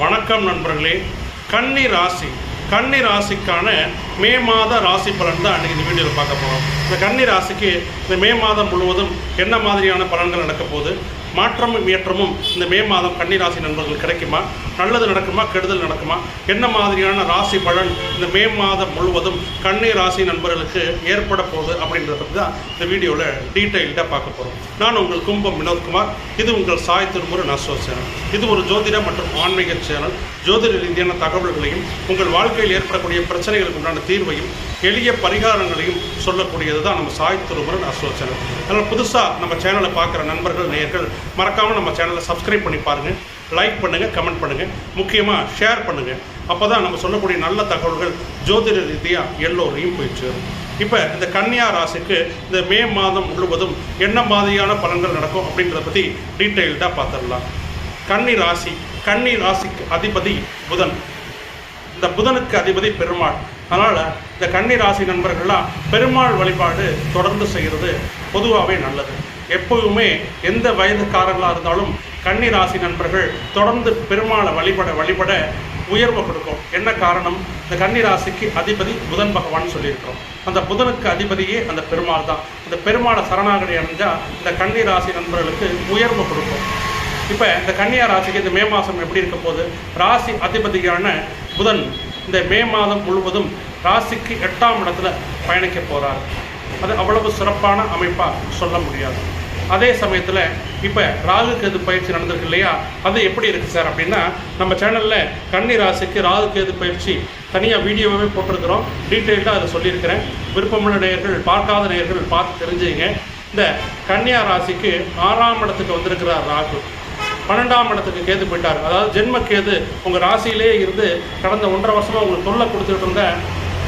வணக்கம் நண்பர்களே. கன்னி ராசி. கன்னி ராசிக்கான மே மாத ராசி பலன் தான் அன்றைக்கி இந்த வீடியோவில் பார்க்க போகிறோம் இந்த கன்னி ராசிக்கு இந்த மே மாதம் முழுவதும் என்ன மாதிரியான பலன்கள் நடக்க போகுது? மாற்றமும் ஏற்றமும் இந்த மே மாதம் கன்னிராசி நண்பர்கள் கிடைக்குமா? நல்லது நடக்குமா? கெடுதல் நடக்குமா? என்ன மாதிரியான ராசி பலன் இந்த மே மாதம் முழுவதும் கன்னி ராசி நண்பர்களுக்கு ஏற்பட போகுது அப்படின்றத பற்றி தான் இந்த வீடியோவில் டீட்டெயில்டாக பார்க்க போகிறோம் நான் உங்கள் கும்பம் வினோத்குமார். இது உங்கள் சாய் திருமுறை நசோ சேனல் இது ஒரு ஜோதிட மற்றும் ஆன்மீக சேனல். ஜோதிட ரீதியான தகவல்களையும் உங்கள் வாழ்க்கையில் ஏற்படக்கூடிய பிரச்சனைகளுக்கு உண்டான தீர்வையும் எளிய பரிகாரங்களையும் சொல்லக்கூடியது தான் நம்ம சாய் திருமரன் நஸ்வ சேனல். அதனால் புதுசாக நம்ம சேனலை பார்க்குற நண்பர்கள் நேயர்கள் மறக்காமல் நம்ம சேனலை சப்ஸ்கிரைப் பண்ணி பாருங்கள் லைக் பண்ணுங்கள் கமெண்ட் பண்ணுங்கள் முக்கியமாக ஷேர் பண்ணுங்கள் அப்போ தான் நம்ம சொல்லக்கூடிய நல்ல தகவல்கள் ஜோதிட ரீதியாக எல்லோரையும் போய் சேரும். இப்போ இந்த கன்னியா ராசிக்கு இந்த மே மாதம் முழுவதும் என்ன மாதிரியான பலன்கள் நடக்கும் அப்படின்றத பற்றி டீட்டெயில்டாக பார்த்துடலாம். கன்னி ராசி கன்னி ராசிக்கு அதிபதி புதன். இந்த புதனுக்கு அதிபதி பெருமாள். அதனால் இந்த கன்னி ராசி நண்பர்கள்லாம் பெருமாள் வழிபாடு தொடர்ந்து செய்கிறது பொதுவாகவே நல்லது. எப்போதுமே எந்த வயதுக்காரர்களாக இருந்தாலும் கன்னி ராசி நண்பர்கள் தொடர்ந்து பெருமாளை வழிபட வழிபட உயர்வு கொடுக்கும். என்ன காரணம்? இந்த கன்னி ராசிக்கு அதிபதி புதன் பகவான் சொல்லியிருக்கிறோம். அந்த புதனுக்கு அதிபதியே அந்த பெருமாள் தான். அந்த பெருமாளை சரணாகடி அடைஞ்சால் இந்த கன்னி ராசி நண்பர்களுக்கு உயர்வு கொடுக்கும். இப்போ இந்த கன்னியா ராசிக்கு இந்த மே மாதம் எப்படி இருக்க போகுது? ராசி அதிபதியான புதன் இந்த மே மாதம் முழுவதும் ராசிக்கு எட்டாம் இடத்துல பயணிக்க போகிறார் அது அவ்வளவு சிறப்பான அமைப்பாக சொல்ல முடியாது. அதே சமயத்தில் இப்போ ராகு கேது பயிற்சி நடந்திருக்கு இல்லையா? அது எப்படி இருக்குது சார் அப்படின்னா நம்ம சேனலில் கன்னி ராசிக்கு ராகு கேது பயிற்சி தனியாக வீடியோவே போட்டிருக்கிறோம். டீட்டெயில்டாக அதை சொல்லியிருக்கிறேன். விருப்பமுள்ள நேயர்கள் பார்க்காத நேயர்கள் பார்த்து தெரிஞ்சுங்க. இந்த கன்னியா ராசிக்கு ஆறாம் இடத்துக்கு வந்திருக்கிறார் ராகு. பன்னெண்டாம் இடத்துக்கு கேது போயிட்டார். அதாவது ஜென்ம கேது. உங்கள் ராசியிலே இருந்து கடந்த ஒன்றரை வருஷமாக உங்களுக்கு தொல்லை கொடுத்துட்டு இருந்த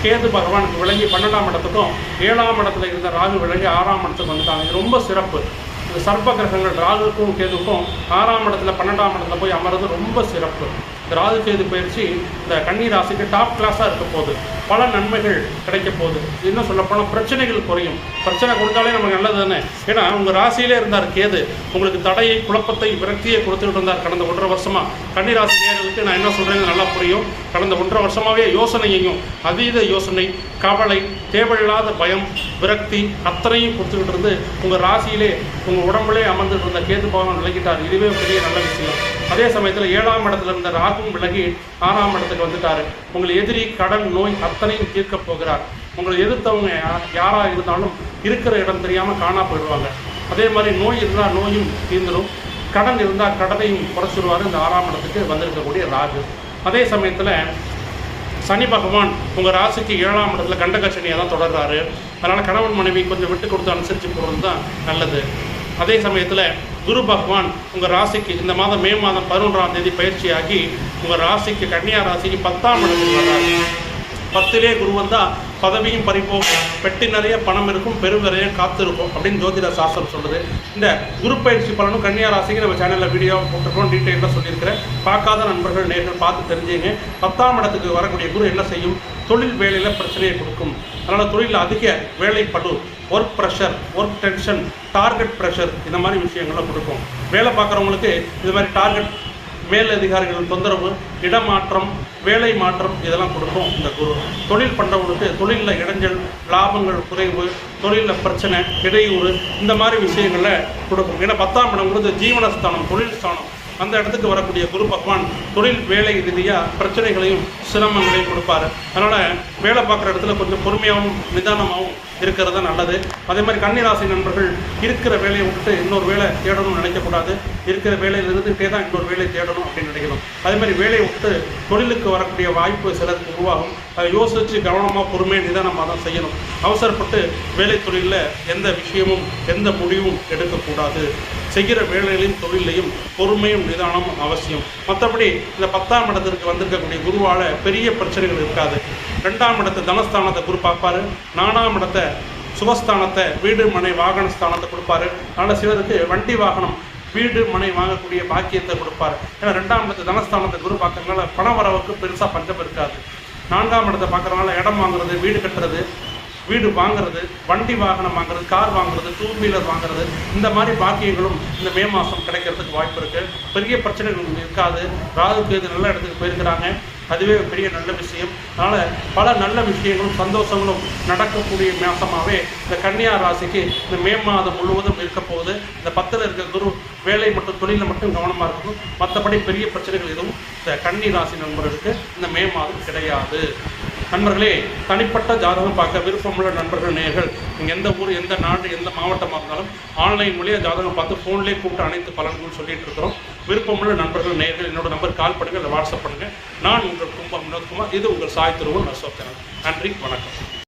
கேது பகவானுக்கு விளங்கி பன்னெண்டாம் இடத்துக்கும் ஏழாம் இடத்துல இருந்த ராகு விளங்கி ஆறாம் இடத்துக்கு வந்துட்டாங்க. இது ரொம்ப சிறப்பு. இந்த சர்ப்ப கிரகங்கள் ராகுக்கும் கேதுக்கும் ஆறாம் இடத்துல பன்னெண்டாம் இடத்துல போய் அமர்றது ரொம்ப சிறப்பு. இந்த ராகு கேது பயிற்சி இந்த கன்னி ராசிக்கு டாப் கிளாஸாக இருக்க போகுது. பல நன்மைகள் கிடைக்க போகுது. இன்னும் சொல்லப்போனால் பிரச்சனைகள் குறையும். பிரச்சனை கொடுத்தாலே நமக்கு நல்லது தானே ஏன்னா உங்கள் ராசியிலே இருந்தார் கேது. உங்களுக்கு தடையை குழப்பத்தை விரக்தியை கொடுத்துட்டு இருந்தார் கடந்த ஒன்றரை வருஷமாக கன்னி ராசி நேர்களுக்கு நான் என்ன சொல்கிறேன் நல்லா புரியும். கடந்த ஒன்றரை வருஷமாகவே யோசனையையும் அதீத யோசனை கவலை தேவையில்லாத பயம் விரக்தி அத்தனையும் கொடுத்துக்கிட்டு இருந்து உங்கள் ராசியிலே உங்கள் உடம்புலே அமர்ந்துட்டு இருந்த கேது பகவான் விலகிட்டார் இதுவே பெரிய நல்ல விஷயம். அதே சமயத்தில் ஏழாம் இடத்துல இருந்த ராகும் விலகி ஆறாம் இடத்துக்கு வந்துட்டாரு. உங்கள் எதிரி கடன் நோய் அத்தனையும் தீர்க்க போகிறார். உங்களை எதிர்த்தவங்க யாராக இருந்தாலும் இருக்கிற இடம் தெரியாமல் காணா போயிடுவாங்க. அதே மாதிரி நோய் இருந்தால் நோயும் தீர்ந்துடும் கடன் இருந்தால் கடனையும் குறைச்சிடுவார் இந்த ஆறாம் இடத்துக்கு வந்திருக்கக்கூடிய ராகு அதே சமயத்தில் சனி பகவான் உங்கள் ராசிக்கு ஏழாம் இடத்துல கண்டகச்சனியை தான் தொடர்றாரு. அதனால் கணவன் மனைவி கொஞ்சம் விட்டு கொடுத்து அனுசரித்து போகிறது தான் நல்லது. அதே சமயத்தில் குரு பகவான் உங்கள் ராசிக்கு இந்த மாதம் மே மாதம் பதினொன்றாம் தேதி பயிற்சியாகி உங்கள் ராசிக்கு கன்னியா ராசிக்கு பத்தாம் இடத்தில் வர்றாரு. பத்திலே குரு வந்தால் பதவியும் பறிப்போம் பெட்டி நிறைய பணம் இருக்கும் பெருவரைய காத்திருக்கும் அப்படின்னு ஜோதிட சாஸ்திரம் சொல்லுது. இந்த குரு பயிற்சி பலனும் கன்னியா ராசிக்கு நம்ம சேனலில் வீடியோ போட்டிருக்கோம் டீட்டெயிலாக சொல்லியிருக்கிறேன். பார்க்காத நண்பர்கள் நேர்கள் பார்த்து தெரிஞ்சுங்க. பத்தாம் இடத்துக்கு வரக்கூடிய குரு என்ன செய்யும்? தொழில் வேலையில் பிரச்சனையை கொடுக்கும். அதனால் தொழிலில் அதிக வேலைப்படு work pressure work tension target pressure இந்த மாதிரி விஷயங்கள்லாம் கொடுக்கும் வேலை பார்க்குறவங்களுக்கு இது மாதிரி டார்கெட் மேலதிகாரிகளின் தொந்தரவு இடமாற்றம் வேலை மாற்றம் இதெல்லாம் கொடுக்கும் இந்த குரு. தொழில் பண்ணுறவங்களுக்கு தொழிலில் இடைஞ்சல் லாபங்கள் குறைவு தொழிலில் பிரச்சனை இடையூறு இந்த மாதிரி விஷயங்களை கொடுக்கும். ஏன்னா பத்தாம் இடம்ங்கிறது ஜீவனஸ்தானம் தொழில் ஸ்தானம் அந்த இடத்துக்கு வரக்கூடிய குரு பகவான் தொழில் வேலை ரீதியாக பிரச்சனைகளையும் சிரமங்களையும் கொடுப்பாரு. அதனால் வேலை பார்க்குற இடத்துல கொஞ்சம் பொறுமையாகவும் நிதானமாகவும் இருக்கிறது தான் நல்லது. அதே மாதிரி கன்னிராசி நண்பர்கள் இருக்கிற வேலையை விட்டுட்டு இன்னொரு வேலை தேடணும்னு நினைக்கக்கூடாது. இருக்கிற வேலையில் இருந்துகிட்டே தான் இன்னொரு வேலையை தேடணும் அப்படின்னு நினைக்கணும். அதே மாதிரி வேலையை விட்டு தொழிலுக்கு வரக்கூடிய வாய்ப்பு சிலருக்கு உருவாகும். அதை யோசித்து கவனமாக பொறுமையாக நிதானமாக தான் செய்யணும். அவசரப்பட்டு வேலை தொழிலில் எந்த விஷயமும் எந்த முடிவும் எடுக்கக்கூடாது. செய்கிற வேலைகளையும் தொழிலையும் பொறுமையும் நிதானமும் அவசியம். மற்றபடி இந்த பத்தாம் இடத்திற்கு வந்திருக்கக்கூடிய குருவால் பெரிய பிரச்சனைகள் இருக்காது. ரெண்டாம் இடத்தை தனஸ்தானத்தை குரு பார்ப்பாரு. நாலாம் இடத்தை சுகஸ்தானத்தை வீடு மனை வாகன ஸ்தானத்தை கொடுப்பாரு. அதனால் சிலருக்கு வண்டி வாகனம் வீடு மனை வாங்கக்கூடிய பாக்கியத்தை கொடுப்பாரு. ஏன்னா ரெண்டாம் இடத்து தனஸ்தானத்தை குரு பார்க்கறதுனால பண வரவுக்கு பெருசாக பஞ்சம் இருக்காது. நான்காம் இடத்தை பார்க்குறதுனால இடம் வாங்குறது வீடு கட்டுறது வீடு வாங்குறது வண்டி வாகனம் வாங்குறது கார் வாங்குறது டூ வீலர் வாங்குறது இந்த மாதிரி பாக்கியங்களும் இந்த மே மாதம் கிடைக்கிறதுக்கு வாய்ப்பு இருக்குது பெரிய பிரச்சனைகள் இருக்காது. ராகுக்கு இது நல்ல இடத்துக்கு போயிருக்கிறாங்க. அதுவே பெரிய நல்ல விஷயம். அதனால் பல நல்ல விஷயங்களும் சந்தோஷங்களும் நடக்கக்கூடிய மாதமாகவே இந்த கன்னியா ராசிக்கு இந்த மே மாதம் முழுவதும் இருக்க போகுது. இந்த பத்தில் இருக்க குரு வேலை மற்றும் தொழிலில் மட்டும் கவனமாக இருக்கணும். மற்றபடி பெரிய பிரச்சனைகள் எதுவும் இந்த கன்னி ராசி நண்பர்களுக்கு இந்த மே மாதம் கிடையாது. நண்பர்களே தனிப்பட்ட ஜாதகம் பார்க்க விருப்பமுள்ள நண்பர்கள் நேர்கள் நீங்கள் எந்த ஊர் எந்த நாடு எந்த மாவட்டமாக இருந்தாலும் ஆன்லைன் மூலியம் ஜாதகம் பார்த்து ஃபோன்லேயே கூப்பிட்டு அனைத்து பலன்களும் சொல்லிட்டு இருக்கிறோம். விருப்பமுள்ள நண்பர்கள் நேர்கள் என்னோட நம்பர் கால் பண்ணுங்கள் இல்லை வாட்ஸ்அப் பண்ணுங்கள் நான் உங்கள் கும்பம் வினோத்குமார் இது உங்கள் சாய் திருவன் அசோக் நன்றி வணக்கம்.